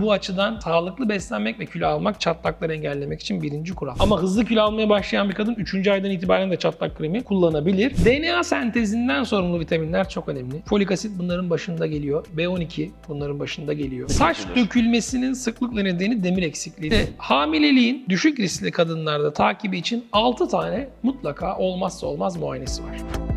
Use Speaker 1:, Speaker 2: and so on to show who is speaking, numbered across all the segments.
Speaker 1: Bu açıdan sağlıklı beslenmek ve kilo almak çatlakları engellemek için birinci kural. Ama hızlı kilo almaya başlayan bir kadın 3. aydan itibaren de çatlak kremi kullanabilir. DNA sentezinden sorumlu vitaminler çok önemli. Folik asit bunların başında geliyor. B12 bunların başında geliyor. Saç dökülmesinin sıklıkla nedeni demir eksikliği. Ve hamileliğin düşük riskli kadınlarda takibi için 6 tane mutlaka olmazsa olmaz muayenesi var.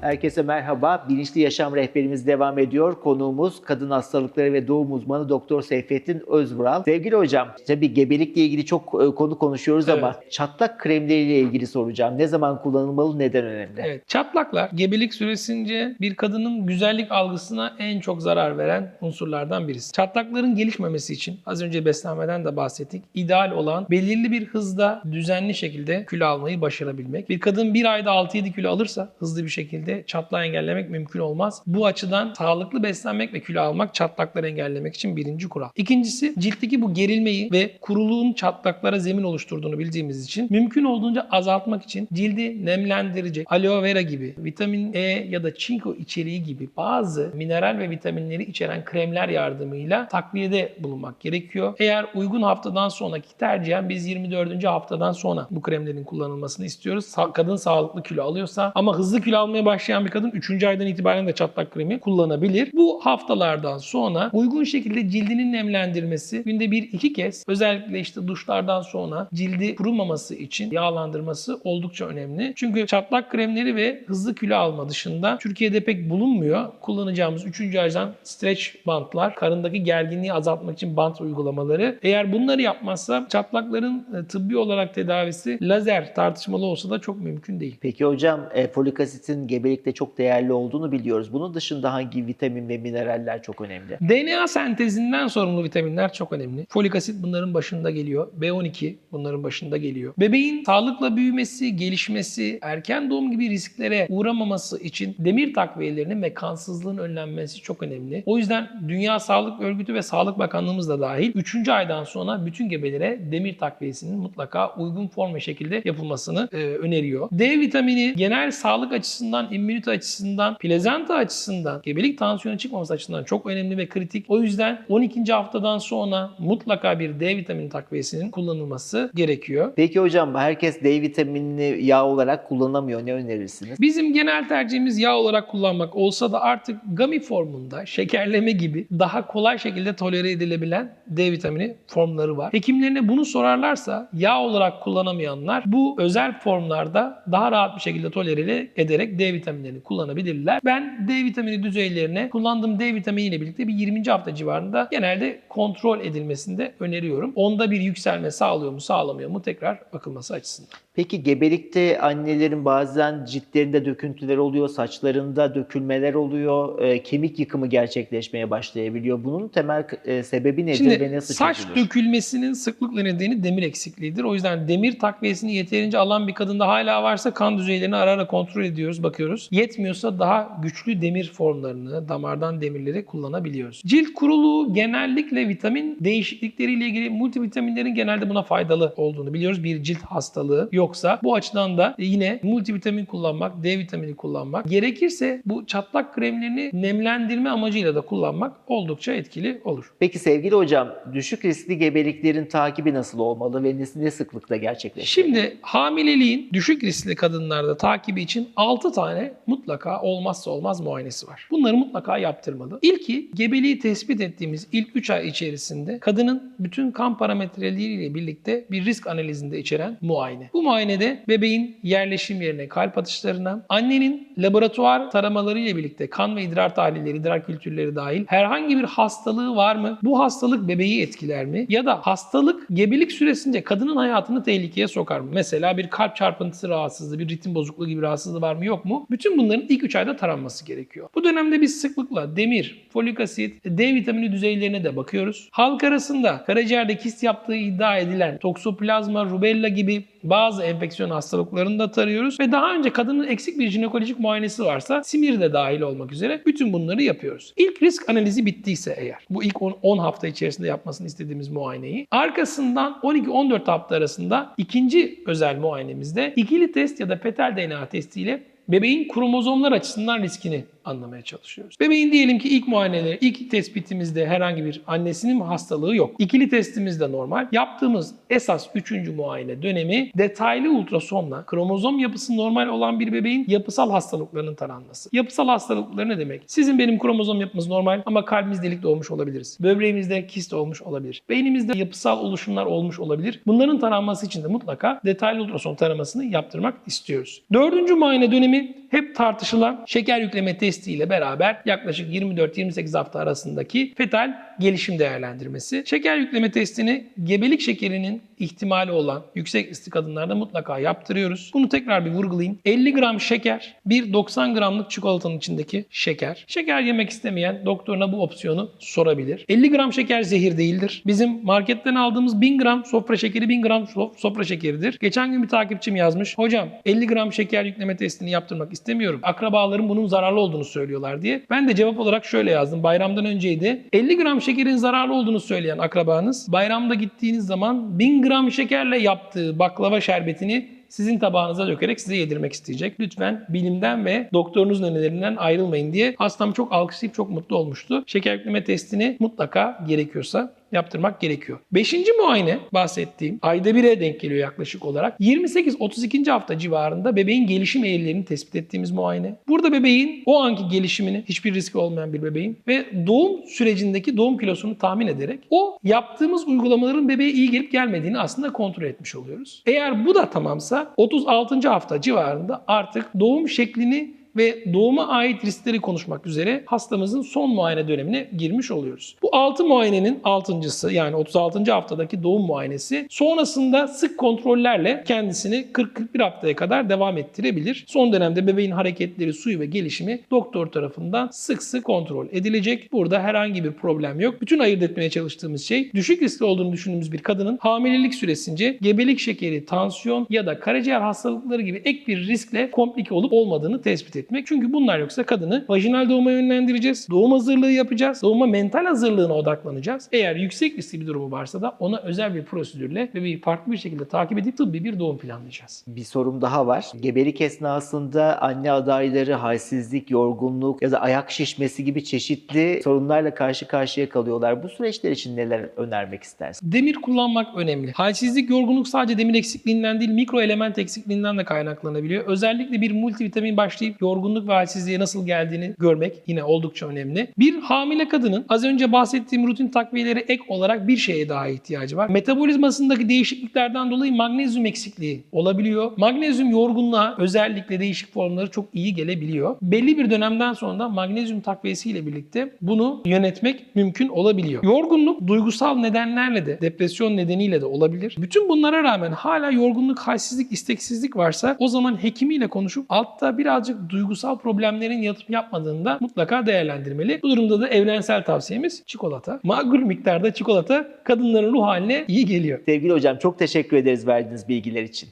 Speaker 2: Herkese merhaba. Bilinçli Yaşam Rehberimiz devam ediyor. Konuğumuz kadın hastalıkları ve doğum uzmanı Doktor Seyfettin Özvural. Sevgili hocam, tabii gebelikle ilgili çok e, konu konuşuyoruz ama çatlak kremleriyle ilgili soracağım. Ne zaman kullanılmalı, neden önemli?
Speaker 1: Evet, çatlaklar gebelik süresince bir kadının güzellik algısına en çok zarar veren unsurlardan birisi. Çatlakların gelişmemesi için az önce beslenmeden de bahsettik. İdeal olan belirli bir hızda düzenli şekilde kilo almayı başarabilmek. Bir kadın bir ayda 6-7 kilo alırsa hızlı bir şekilde çatlağı engellemek mümkün olmaz. Bu açıdan sağlıklı beslenmek ve kilo almak çatlakları engellemek için birinci kural. İkincisi ciltteki bu gerilmeyi ve kuruluğun çatlaklara zemin oluşturduğunu bildiğimiz için mümkün olduğunca azaltmak için cildi nemlendirecek aloe vera gibi, vitamin E ya da çinko içeriği gibi bazı mineral ve vitaminleri içeren kremler yardımıyla takviyede bulunmak gerekiyor. Eğer uygun haftadan sonraki tercihen biz 24. haftadan sonra bu kremlerin kullanılmasını istiyoruz. Kadın sağlıklı kilo alıyorsa ama hızlı kilo almaya başlayan bir kadın 3. aydan itibaren de çatlak kremi kullanabilir. Bu haftalardan sonra uygun şekilde cildinin nemlendirmesi günde bir iki kez özellikle işte duşlardan sonra cildi kurumaması için yağlandırması oldukça önemli. Çünkü çatlak kremleri ve hızlı kilo alma dışında Türkiye'de pek bulunmuyor. Kullanacağımız 3. aydan stretch bantlar, karındaki gerginliği azaltmak için bant uygulamaları. Eğer bunları yapmazsa çatlakların e, tıbbi olarak tedavisi lazer tartışmalı olsa da çok mümkün değil.
Speaker 2: Peki hocam, e, folik asitin gebelikte çok değerli olduğunu biliyoruz. Bunun dışında hangi vitamin ve mineraller çok önemli?
Speaker 1: DNA sentezinden sorumlu vitaminler çok önemli. Folik asit bunların başında geliyor. B12 bunların başında geliyor. Bebeğin sağlıkla büyümesi, gelişmesi, erken doğum gibi risklere uğramaması için demir takviyelerinin ve kansızlığın önlenmesi çok önemli. O yüzden Dünya Sağlık Örgütü ve Sağlık Bakanlığımız da dahil 3. aydan sonra bütün gebelere demir takviyesinin mutlaka uygun form ve şekilde yapılmasını e, öneriyor. D vitamini genel sağlık açısından, immünite açısından, plezanta açısından, gebelik tansiyonu çıkmaması açısından çok önemli ve kritik. O yüzden 12. haftadan sonra mutlaka bir D vitamini takviyesinin kullanılması gerekiyor.
Speaker 2: Peki hocam, herkes D vitaminini yağ olarak kullanamıyor. Ne önerirsiniz?
Speaker 1: Bizim genel tercihimiz yağ olarak kullanmak olsa da artık gummy formunda şekerleme gibi daha kolay şekilde tolere edilebilen D vitamini formları var. Hekimlerine bunu sorarlarsa yağ olarak kullanamayanlar bu özel formlarda daha rahat bir şekilde tolere ederek D vitaminlerini kullanabilirler. Ben D vitamini düzeylerine kullandığım D vitamini ile birlikte bir 20. hafta civarında genelde kontrol edilmesini de öneriyorum. Onda bir yükselme sağlıyor mu sağlamıyor mu tekrar bakılması açısından.
Speaker 2: Peki gebelikte annelerin bazen ciltlerinde döküntüler oluyor, saçlarında dökülmeler oluyor, e, kemik yıkımı gerçekleşmeye başlayabiliyor. Bunun temel e, sebebi nedir
Speaker 1: Şimdi
Speaker 2: ve nasıl
Speaker 1: saç
Speaker 2: çözülür?
Speaker 1: dökülmesinin sıklıkla nedeni demir eksikliğidir. O yüzden demir takviyesini yeterince alan bir kadında hala varsa kan düzeylerini ara ara kontrol ediyoruz, bakıyoruz. Yetmiyorsa daha güçlü demir formlarını, damardan demirleri kullanabiliyoruz. Cilt kuruluğu genellikle vitamin değişiklikleriyle ilgili multivitaminlerin genelde buna faydalı olduğunu biliyoruz. Bir cilt hastalığı yoksa bu açıdan da yine multivitamin kullanmak, D vitamini kullanmak gerekirse bu çatlak kremlerini nemlendirme amacıyla da kullanmak oldukça etkili olur.
Speaker 2: Peki sevgili hocam, düşük riskli gebeliklerin takibi nasıl olmalı ve ne, sıklıkta gerçekleşmeli?
Speaker 1: Şimdi hamileliğin düşük riskli kadınlarda takibi için 6 tane mutlaka olmazsa olmaz muayenesi var. Bunları mutlaka yaptırmalı. İlki gebeliği tespit ettiğimiz ilk 3 ay içerisinde kadının bütün kan parametreleriyle birlikte bir risk analizinde içeren muayene. Bu muayenede bebeğin yerleşim yerine kalp atışlarına, annenin laboratuvar taramalarıyla birlikte kan ve idrar tahlilleri, idrar kültürleri dahil herhangi bir hastalığı var mı? Bu hastalık bebeği etkiler mi? Ya da hastalık gebelik süresince kadının hayatını tehlikeye sokar mı? Mesela bir kalp çarpıntısı rahatsızlığı, bir ritim bozukluğu gibi rahatsızlığı var mı yok mu? Bütün bunların ilk 3 ayda taranması gerekiyor. Bu dönemde biz sıklıkla demir, folik asit, D vitamini düzeylerine de bakıyoruz. Halk arasında karaciğerde kist yaptığı iddia edilen toksoplazma, rubella gibi bazı enfeksiyon hastalıklarını da tarıyoruz ve daha önce kadının eksik bir jinekolojik muayenesi varsa simir de dahil olmak üzere bütün bunları yapıyoruz. İlk risk analizi bittiyse eğer bu ilk 10, 10 hafta içerisinde yapmasını istediğimiz muayeneyi arkasından 12-14 hafta arasında ikinci özel muayenemizde ikili test ya da fetal DNA testiyle bebeğin kromozomlar açısından riskini anlamaya çalışıyoruz. Bebeğin diyelim ki ilk muayeneleri, ilk tespitimizde herhangi bir annesinin hastalığı yok. İkili testimiz de normal. Yaptığımız esas üçüncü muayene dönemi detaylı ultrasonla kromozom yapısı normal olan bir bebeğin yapısal hastalıklarının taranması. Yapısal hastalıkları ne demek? Sizin benim kromozom yapımız normal ama kalbimiz delik doğmuş olabiliriz. Böbreğimizde kist olmuş olabilir. Beynimizde yapısal oluşumlar olmuş olabilir. Bunların taranması için de mutlaka detaylı ultrason taramasını yaptırmak istiyoruz. Dördüncü muayene dönemi hep tartışılan şeker yükleme testiyle beraber yaklaşık 24-28 hafta arasındaki fetal gelişim değerlendirmesi. Şeker yükleme testini gebelik şekerinin ihtimali olan yüksek riskli kadınlarda mutlaka yaptırıyoruz. Bunu tekrar bir vurgulayayım. 50 gram şeker, bir 90 gramlık çikolatanın içindeki şeker. Şeker yemek istemeyen doktoruna bu opsiyonu sorabilir. 50 gram şeker zehir değildir. Bizim marketten aldığımız 1000 gram sofra şekeri 1000 gram so- sofra şekeridir. Geçen gün bir takipçim yazmış. Hocam 50 gram şeker yükleme testini yaptırmak istemiyorum. Akrabalarım bunun zararlı olduğunu söylüyorlar diye. Ben de cevap olarak şöyle yazdım. Bayramdan önceydi. 50 gram şekerin zararlı olduğunu söyleyen akrabanız bayramda gittiğiniz zaman 1000 gram şekerle yaptığı baklava şerbetini sizin tabağınıza dökerek size yedirmek isteyecek. Lütfen bilimden ve doktorunuzun önerilerinden ayrılmayın diye hastam çok alkışlayıp çok mutlu olmuştu. Şeker yükleme testini mutlaka gerekiyorsa yaptırmak gerekiyor. Beşinci muayene bahsettiğim ayda bire denk geliyor yaklaşık olarak. 28-32. hafta civarında bebeğin gelişim eğrilerini tespit ettiğimiz muayene. Burada bebeğin o anki gelişimini hiçbir riski olmayan bir bebeğin ve doğum sürecindeki doğum kilosunu tahmin ederek o yaptığımız uygulamaların bebeğe iyi gelip gelmediğini aslında kontrol etmiş oluyoruz. Eğer bu da tamamsa 36. hafta civarında artık doğum şeklini ve doğuma ait riskleri konuşmak üzere hastamızın son muayene dönemine girmiş oluyoruz. Bu 6 muayenenin 6.sı yani 36. haftadaki doğum muayenesi sonrasında sık kontrollerle kendisini 40-41 haftaya kadar devam ettirebilir. Son dönemde bebeğin hareketleri, suyu ve gelişimi doktor tarafından sık sık kontrol edilecek. Burada herhangi bir problem yok. Bütün ayırt etmeye çalıştığımız şey düşük riskli olduğunu düşündüğümüz bir kadının hamilelik süresince gebelik şekeri, tansiyon ya da karaciğer hastalıkları gibi ek bir riskle komplike olup olmadığını tespit etmek. Çünkü bunlar yoksa kadını vajinal doğuma yönlendireceğiz. Doğum hazırlığı yapacağız. Doğuma mental hazırlığına odaklanacağız. Eğer yüksek riskli bir durumu varsa da ona özel bir prosedürle bebeği farklı bir şekilde takip edip tıbbi bir doğum planlayacağız.
Speaker 2: Bir sorum daha var. Gebelik esnasında anne adayları halsizlik, yorgunluk ya da ayak şişmesi gibi çeşitli sorunlarla karşı karşıya kalıyorlar. Bu süreçler için neler önermek istersin?
Speaker 1: Demir kullanmak önemli. Halsizlik, yorgunluk sadece demir eksikliğinden değil mikro element eksikliğinden de kaynaklanabiliyor. Özellikle bir multivitamin başlayıp yorgunluk ve halsizliğe nasıl geldiğini görmek yine oldukça önemli. Bir hamile kadının az önce bahsettiğim rutin takviyeleri ek olarak bir şeye daha ihtiyacı var. Metabolizmasındaki değişikliklerden dolayı magnezyum eksikliği olabiliyor. Magnezyum yorgunluğa özellikle değişik formları çok iyi gelebiliyor. Belli bir dönemden sonra da magnezyum takviyesiyle birlikte bunu yönetmek mümkün olabiliyor. Yorgunluk duygusal nedenlerle de depresyon nedeniyle de olabilir. Bütün bunlara rağmen hala yorgunluk, halsizlik, isteksizlik varsa o zaman hekimiyle konuşup altta birazcık duygusal problemlerin yatıp yapmadığını da mutlaka değerlendirmeli. Bu durumda da evrensel tavsiyemiz çikolata. Makul miktarda çikolata kadınların ruh haline iyi geliyor.
Speaker 2: Sevgili hocam çok teşekkür ederiz verdiğiniz bilgiler için.